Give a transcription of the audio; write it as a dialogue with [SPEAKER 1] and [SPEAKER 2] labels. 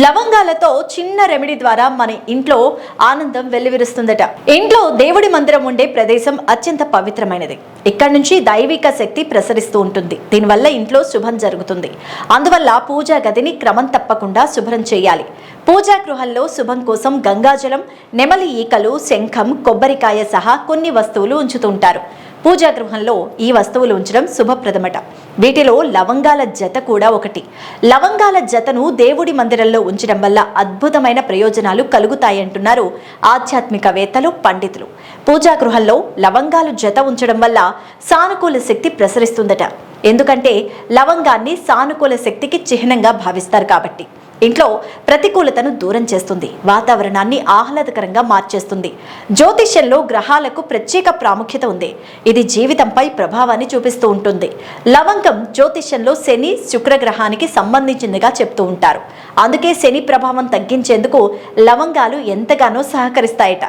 [SPEAKER 1] లవంగాలతో చిన్న రెమెడీ ద్వారా మన ఇంట్లో ఆనందం వెల్లివిరుస్తుందట. ఇంట్లో దేవుడి మందిరం ఉండే ప్రదేశం అత్యంత పవిత్రమైనది. ఇక్కడి నుంచి దైవిక శక్తి ప్రసరిస్తూ ఉంటుంది. దీనివల్ల ఇంట్లో శుభం జరుగుతుంది. అందువల్ల పూజా గదిని క్రమం తప్పకుండా శుభ్రం చేయాలి. పూజా గృహంలో శుభం కోసం గంగాజలం నెమలి ఈకలు శంఖం కొబ్బరికాయ సహా కొన్ని వస్తువులు ఉంచుతుంటారు పూజా గృహంలో ఈ వస్తువులు ఉంచడం శుభప్రదమట. వీటిలో లవంగాల జత కూడా ఒకటి. లవంగాల జతను దేవుడి మందిరంలో ఉంచడం వల్ల అద్భుతమైన ప్రయోజనాలు కలుగుతాయంటున్నారు ఆధ్యాత్మికవేత్తలు పండితులు. పూజా గృహంలో లవంగాలు జత ఉంచడం వల్ల సానుకూల శక్తి ప్రసరిస్తుందట. ఎందుకంటే లవంగాన్ని సానుకూల శక్తికి చిహ్నంగా భావిస్తారు కాబట్టి. ఇంట్లో ప్రతికూలతను దూరం చేస్తుంది. వాతావరణాన్ని ఆహ్లాదకరంగా మార్చేస్తుంది. జ్యోతిష్యంలో గ్రహాలకు ప్రత్యేక ప్రాముఖ్యత ఉంది. ఇది జీవితంపై ప్రభావాన్ని చూపిస్తూ ఉంటుంది. లవంగం జ్యోతిష్యంలో శని శుక్రగ్రహానికి సంబంధించిందిగా చెప్తూ ఉంటారు. అందుకే శని ప్రభావం తగ్గించేందుకు లవంగాలు ఎంతగానో సహకరిస్తాయట.